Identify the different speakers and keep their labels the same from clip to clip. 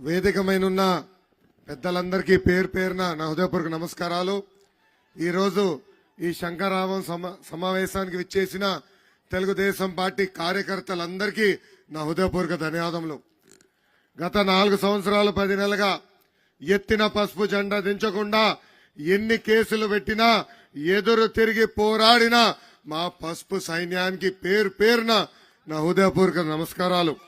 Speaker 1: వేదికమైనున్న పెద్దలందరికీ పేరు పేరున నా హృదయపూర్వక నమస్కారాలు. ఈరోజు ఈ శంకరావం సమావేశానికి విచ్చేసిన తెలుగుదేశం పార్టీ కార్యకర్తలందరికీ నా హృదయపూర్వక ధన్యవాదములు. గత నాలుగు సంవత్సరాలు పది నెలలుగా ఎత్తిన పసుపు జెండా దించకుండా ఎన్ని కేసులు పెట్టినా ఎదురు తిరిగి పోరాడిన మా పసుపు సైన్యానికి పేరు పేరున నా హృదయపూర్వక నమస్కారాలు.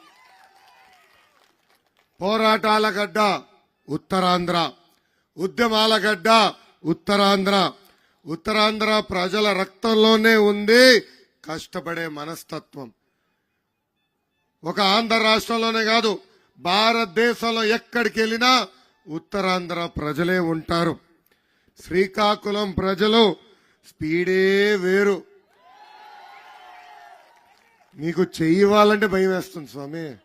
Speaker 1: పోరాటాల గడ్డ ఉత్తరాంధ్ర. ఉద్యమాల గడ్డ ఉత్తరాంధ్ర. ఉత్తరాంధ్ర ప్రజల రక్తంలోనే ఉంది కష్టపడే మనస్తత్వం. ఒక ఆంధ్ర రాష్ట్రంలోనే కాదు భారతదేశంలో ఎక్కడికి వెళ్ళినా ఉత్తరాంధ్ర ప్రజలే ఉంటారు. శ్రీకాకుళం ప్రజలు స్పీడే వేరు. మీకు చెయ్యాలంటే భయం వేస్తుంది స్వామి.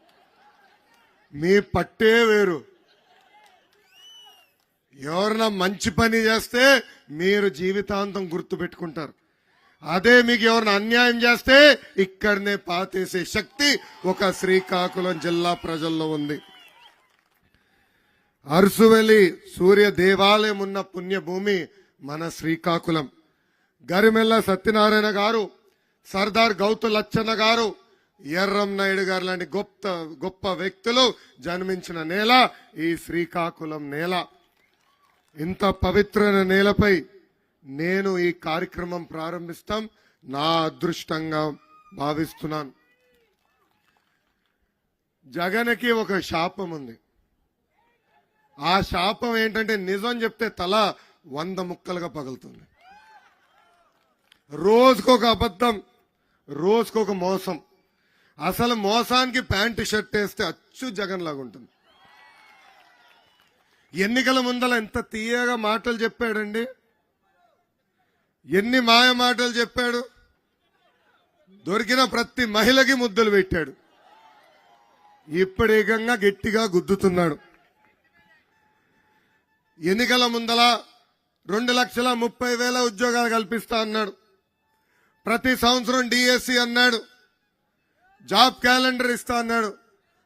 Speaker 1: మీ పట్టే వేరు. ఎవరైనా మంచి పని చేస్తే మీరు జీవితాంతం గుర్తు పెట్టుకుంటారు. అదే మీకు ఎవరిని అన్యాయం చేస్తే ఇక్కడనే పాతేసే శక్తి ఒక శ్రీకాకుళం జిల్లా ప్రజల్లో ఉంది. అరుసువెలి సూర్య దేవాలయం ఉన్న పుణ్యభూమి మన శ్రీకాకుళం. గరిమెల్ల సత్యనారాయణ గారు సర్దార్ గౌతు లచ్చన్న గారు ఎర్రం నాయుడు గారు లాంటి గొప్ప గొప్ప వ్యక్తులు జన్మించిన నేల ఈ శ్రీకాకుళం నేల. ఇంత పవిత్రమైన నేలపై నేను ఈ కార్యక్రమం ప్రారంభిస్తాం. నా అదృష్టంగా భావిస్తున్నాను. జగన్కి ఒక శాపం ఉంది. ఆ శాపం ఏంటంటే నిజం చెప్తే తల వంద ముక్కలుగా పగులుతుంది. రోజుకొక అబద్ధం రోజుకొక మోసం. అసలు మోసానికి ప్యాంటు షర్ట్ వేస్తే అచ్చు జగన్ లాగా ఉంటుంది. ఎన్నికల ముందల ఎంత తీయగా మాటలు చెప్పాడండి. ఎన్ని మాయ మాటలు చెప్పాడు. దొరికిన ప్రతి మహిళకి ముద్దులు పెట్టాడు. ఇప్పటికంగా గట్టిగా గుద్దుతున్నాడు. ఎన్నికల ముందల రెండు లక్షల ముప్పై వేల ఉద్యోగాలు కల్పిస్తా అన్నాడు. ప్రతి సంవత్సరం డిఎస్సి అన్నాడు. జాబ్ క్యాలెండర్ ఇస్తా అన్నాడు.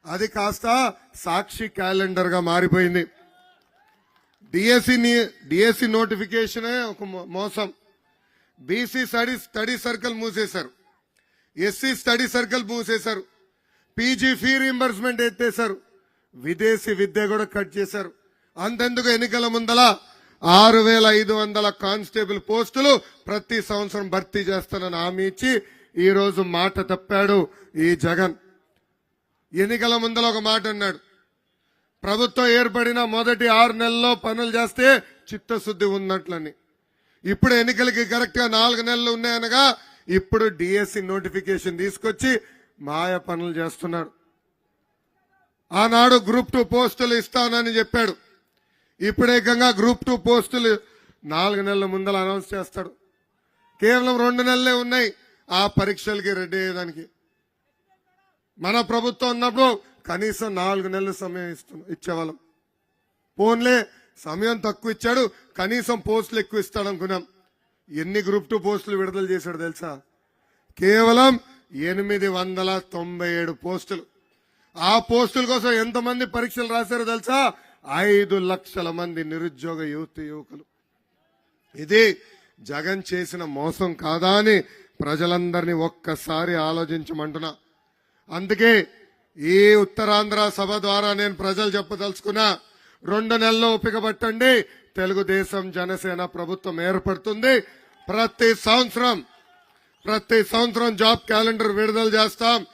Speaker 1: అది కాస్త సాక్షి క్యాలెండర్గా మారిపోయింది. డిఎస్సి డిఎస్సి నోటిఫికేషనే ఒక మోసం. బీసీ స్టడీ స్టడీ సర్కిల్ మూసేశారు. ఎస్సీ స్టడీ సర్కిల్ మూసేశారు. పీజీ ఫీ రీంబర్స్మెంట్ ఎత్తేశారు. విదేశీ విద్య కూడా కట్ చేశారు. అంతెందుకు ఎన్నికల ముందల ఆరు వేల ఐదు వందల కానిస్టేబుల్ పోస్టులు ప్రతి సంవత్సరం భర్తీ చేస్తానని హామీ ఇచ్చి ఈరోజు మాట తప్పాడు ఈ జగన్. ఎన్నికల ముందర ఒక మాట అన్నాడు. ప్రభుత్వం ఏర్పడిన మొదటి ఆరు నెలల్లో పనులు చేస్తే చిత్తశుద్ధి ఉన్నట్లని ఇప్పుడు ఎన్నికలకి కరెక్ట్గా నాలుగు నెలలు ఉన్నాయనగా ఇప్పుడు డిఎస్సి నోటిఫికేషన్ తీసుకొచ్చి మాయ పనులు చేస్తున్నాడు. ఆనాడు గ్రూప్ టూ పోస్టులు ఇస్తానని చెప్పాడు. ఇప్పుడేకంగా గ్రూప్ టూ పోస్టులు నాలుగు నెలల ముందర అనౌన్స్ చేస్తాడు. కేవలం రెండు నెలలే ఉన్నాయి. ఆ పరీక్షలకి రెడీ అయ్యేదానికి. మన ప్రభుత్వం ఉన్నప్పుడు కనీసం నాలుగు నెలల సమయం ఇస్తున్నాం ఇచ్చేవాళ్ళం. ఫోన్లే సమయం తక్కువ ఇచ్చాడు కనీసం పోస్టులు ఎక్కువ ఇస్తాడు అనుకున్నాం. ఎన్ని గ్రూప్ టూ పోస్టులు విడుదల చేశాడు తెలుసా? కేవలం ఎనిమిది వందల తొంభై ఏడు పోస్టులు. ఆ పోస్టుల కోసం ఎంతమంది పరీక్షలు రాశారో తెలుసా? ఐదు లక్షల మంది నిరుద్యోగ యువత యువకులు. ఇది జగన్ చేసిన మోసం కాదా అని ప్రజలందరినీ ఒక్కసారి ఆలోచించమంటున్నా. అందుకే ఈ ఉత్తరాంధ్ర సభ ద్వారా నేను ప్రజలు చెప్పదలుచుకున్నా రెండు నెలల్లో ఓపిక పట్టండి. తెలుగుదేశం జనసేన ప్రభుత్వం ఏర్పడుతుంది. ప్రతి సంవత్సరం ప్రతి సంవత్సరం జాబ్ క్యాలెండర్ విడుదల చేస్తాం.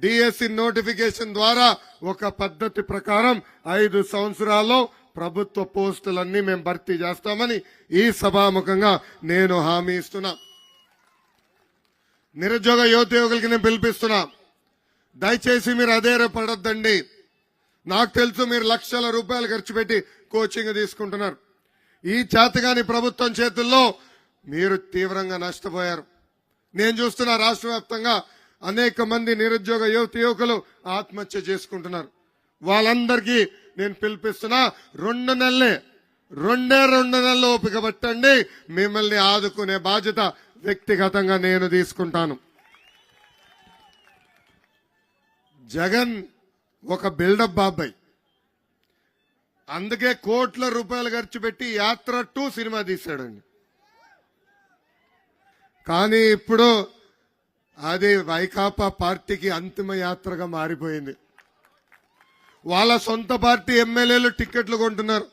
Speaker 1: డిఎస్సి నోటిఫికేషన్ ద్వారా ఒక పద్ధతి ప్రకారం ఐదు సంవత్సరాల్లో ప్రభుత్వ పోస్టులన్నీ మేము భర్తీ చేస్తామని ఈ సభాముఖంగా నేను హామీ ఇస్తున్నా. నిరుద్యోగ యువత యువకులకి నేను పిలిపిస్తున్నా. దయచేసి మీరు అదే పడద్దండి. నాకు తెలుసు మీరు లక్షల రూపాయలు ఖర్చు పెట్టి కోచింగ్ తీసుకుంటున్నారు. ఈ చేతగాని ప్రభుత్వం చేతుల్లో మీరు తీవ్రంగా నష్టపోయారు. నేను చూస్తున్న రాష్ట్ర వ్యాప్తంగా అనేక మంది నిరుద్యోగ యువత యువకులు ఆత్మహత్య చేసుకుంటున్నారు. వాళ్ళందరికీ నేను పిలిపిస్తున్నా రెండు నెలలే రెండే రెండు నెలలు ఓపిక పట్టండి. మిమ్మల్ని ఆదుకునే బాధ్యత వ్యక్తిగతంగా నేను తీసుకుంటాను. జగన్ ఒక బిల్డప్ బాబాయ్ అందుకే కోట్ల రూపాయలు ఖర్చు పెట్టి యాత్ర టూ సినిమా తీశాడండి. కానీ ఇప్పుడు అది వైకాపా పార్టీకి అంతిమ యాత్రగా మారిపోయింది. వాళ్ళ సొంత పార్టీ ఎమ్మెల్యేలు టిక్కెట్లు కొంటున్నారు.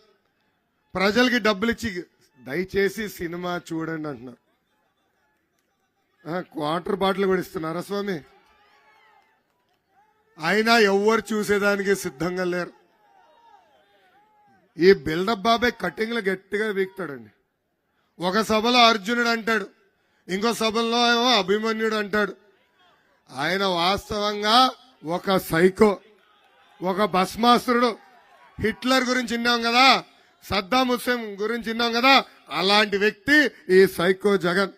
Speaker 1: ప్రజలకి డబ్బులు ఇచ్చి దయచేసి సినిమా చూడండి అంటున్నారు. క్వార్టర్ బాటిల్ కూడా ఇస్తున్నారా స్వామి? అయినా ఎవ్వరు చూసేదానికి సిద్ధంగా లేరు. ఈ బిల్డప్ బాబాయ్ కటింగ్లు గట్టిగా వీక్తాడండి. ఒక సభలో అర్జునుడు అంటాడు ఇంకో సభలో ఏమో అభిమన్యుడు అంటాడు. ఆయన వాస్తవంగా ఒక సైకో ఒక భస్మాసురుడు. హిట్లర్ గురించి విన్నాం కదా సద్దాం హుస్సేన్ గురించి విన్నాం కదా అలాంటి వ్యక్తి ఈ సైకో జగన్.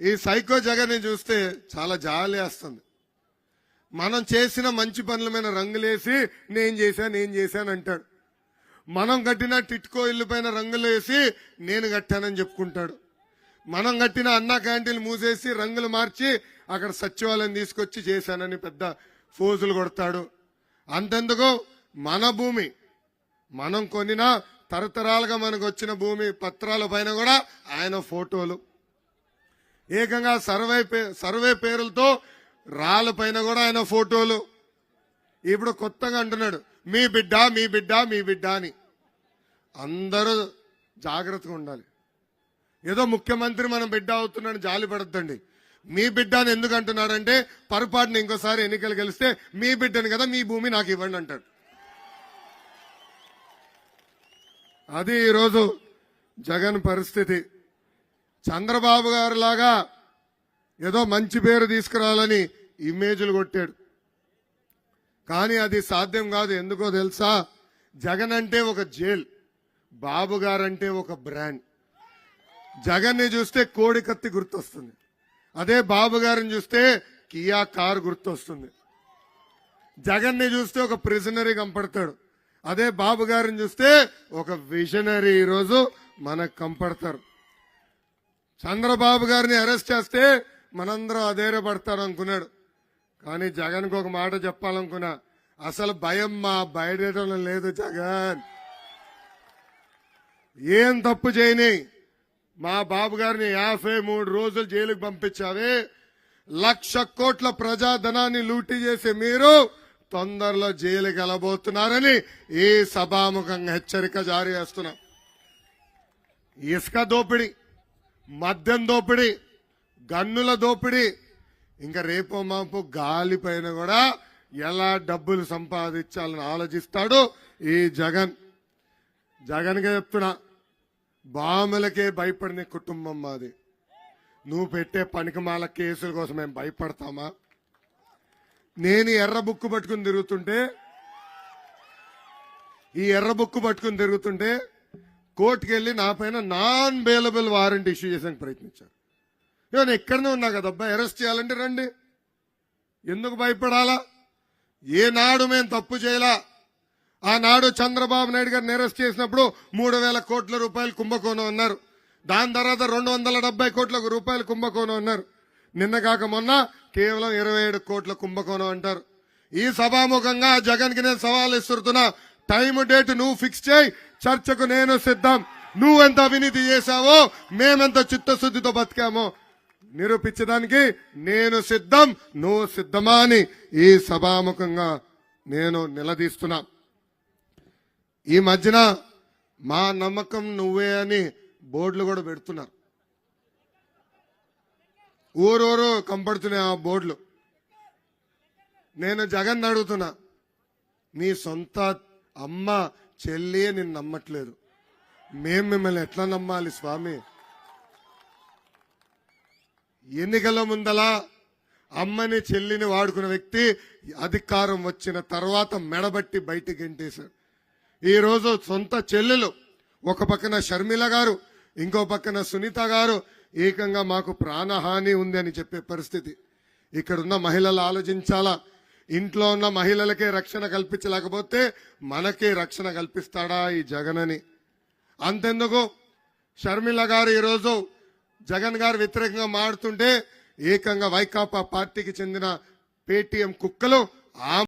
Speaker 1: ఈ సైకో జగన్ చూస్తే చాలా జాలి వేస్తుంది. మనం చేసిన మంచి పనుల మీద రంగులేసి నేను చేశాను నేను చేశాను అంటాడు. మనం కట్టిన టిట్కో ఇల్లు పైన రంగులు వేసి నేను కట్టానని చెప్పుకుంటాడు. మనం కట్టిన అన్నా క్యాంటీన్లు మూసేసి రంగులు మార్చి అక్కడ సచివాలయం తీసుకొచ్చి చేశానని పెద్ద ఫోజులు కొడతాడు. అంతెందుకు? మన భూమి. మనం కొనిన తరతరాలుగా మనకు వచ్చిన భూమి పత్రాల పైన కూడా ఆయన ఫోటోలు. ఏకంగా సర్వే పే- సర్వే పేరులతో రాళ్ళ పైన కూడా ఆయన ఫోటోలు. ఇప్పుడు కొత్తగా అంటున్నాడు మీ బిడ్డ మీ బిడ్డ మీ బిడ్డ అని. అందరూ జాగ్రత్తగా ఉండాలి. ఏదో ముఖ్యమంత్రి మనం బిడ్డ అవుతున్నాడు జాలి పడద్దండి. మీ బిడ్డ అని ఎందుకు అంటున్నాడంటే పొరపాటున ఇంకోసారి ఎన్నికలు గెలిస్తే మీ బిడ్డని కదా మీ భూమి నాకు ఇవ్వండి అంటాడు. అది ఈరోజు జగన్ పరిస్థితి. చంద్రబాబు గారు లాగా ఏదో మంచి పేరు తీసుకురావాలని ఇమేజ్లు కొట్టాడు. కానీ అది సాధ్యం కాదు. ఎందుకో తెలుసా? జగన్ అంటే ఒక జైల్. బాబు గారంటే ఒక బ్రాండ్. జగన్ని చూస్తే కోడి కత్తి గుర్తొస్తుంది. అదే బాబు గారిని చూస్తే కియా కార్ గుర్తొస్తుంది. జగన్ని చూస్తే ఒక ప్రిజనరీ కంపడతాడు. అదే బాబు గారిని చూస్తే ఒక విజనరీ ఈరోజు మనకు కంపడతారు. చంద్రబాబు గారిని అరెస్ట్ చేస్తే మనందరం అధైర్యపడతారు అనుకున్నాడు. కానీ జగన్కి ఒక మాట చెప్పాలనుకున్నా అసలు భయం మా బయటం లేదు జగన్. ఏం తప్పు చేయని మా బాబు గారిని యాభై మూడు రోజులు జైలుకు పంపించావే. లక్ష కోట్ల ప్రజాధనాన్ని లూటీ చేసి మీరు తొందరలో జైలుకి వెళ్ళబోతున్నారని ఈ సభాముఖంగా హెచ్చరిక జారీ చేస్తున్నాం. ఇసుక దోపిడీ. మద్యం దోపిడీ గన్నుల దోపిడీ. ఇంకా రేపో మాపు గాలి పైన కూడా ఎలా డబ్బులు సంపాదించాలని ఆలోచిస్తాడు ఈ జగన్. జగన్గా చెప్తున్నా బాములకే భయపడిన కుటుంబం మాది. నువ్వు పెట్టే పనికిమాల కేసుల కోసం మేము భయపడతామా? నేను ఎర్ర బుక్కు పట్టుకుని తిరుగుతుంటే ఈ ఎర్ర బుక్కు పట్టుకుని తిరుగుతుంటే కోర్టుకి వెళ్ళి నా పైన నాన్ బెయిలబుల్ వారెంట్ ఇష్యూ చేసానికి ప్రయత్నించారు. నేను ఎక్కడనే ఉన్నా కదా అబ్బాయి అరెస్ట్ చేయాలంటే రండి. ఎందుకు భయపడాలా? ఏనాడు మేము తప్పు చేయలా? ఆనాడు చంద్రబాబు నాయుడు గారిని అరెస్ట్ చేసినప్పుడు మూడు వేల కోట్ల రూపాయలు కుంభకోణం అన్నారు. దాని తర్వాత రెండు వందల డెబ్బై కోట్ల రూపాయలు కుంభకోణం అన్నారు. నిన్న కాక మొన్న కేవలం ఇరవై ఏడు కోట్ల కుంభకోణం అంటారు. ఈ సభాముఖంగా జగన్కి నేను సవాల్ ఇస్తున్నా టైం డేట్ నువ్వు ఫిక్స్ చేయి. చర్చకు నేను సిద్ధం. నువ్వెంత అవినీతి చేశావో మేమెంత చిత్తశుద్ధితో బతికామో నిరూపించడానికి నేను సిద్ధం. నువ్వు సిద్ధమా అని ఈ సభాముఖంగా నేను నిలదీస్తున్నా. ఈ మధ్యన మా నమ్మకం నువ్వే అని బోర్డులు కూడా పెడుతున్నారు ఊరూరు కంపడుతున్నాయి ఆ బోర్డులు. నేను జగన్ అడుగుతున్నా నీ సొంత అమ్మ చెల్లి నేను నమ్మట్లేదు. మేం మిమ్మల్ని ఎట్లా నమ్మాలి స్వామి? ఎన్నికల ముందలా అమ్మని చెల్లిని వాడుకున్న వ్యక్తి అధికారం వచ్చిన తర్వాత మెడబట్టి బయటికి ఎంటేశారు ఈరోజు సొంత చెల్లెలు ఒక పక్కన షర్మిల గారు ఇంకో పక్కన సునీత గారు ఏకంగా మాకు ప్రాణహాని ఉంది అని చెప్పే పరిస్థితి. ఇక్కడున్న మహిళలు ఆలోచించాలా? ఇంట్లో ఉన్న మహిళలకే రక్షణ కల్పించలేకపోతే మనకే రక్షణ కల్పిస్తాడా ఈ జగనని. అంతెందుకు? షర్మిల గారు ఈరోజు జగన్ గారు వ్యతిరేకంగా మాడుతుంటే ఏకంగా వైకాపా పార్టీకి చెందిన పేటీఎం కుక్కలు ఆ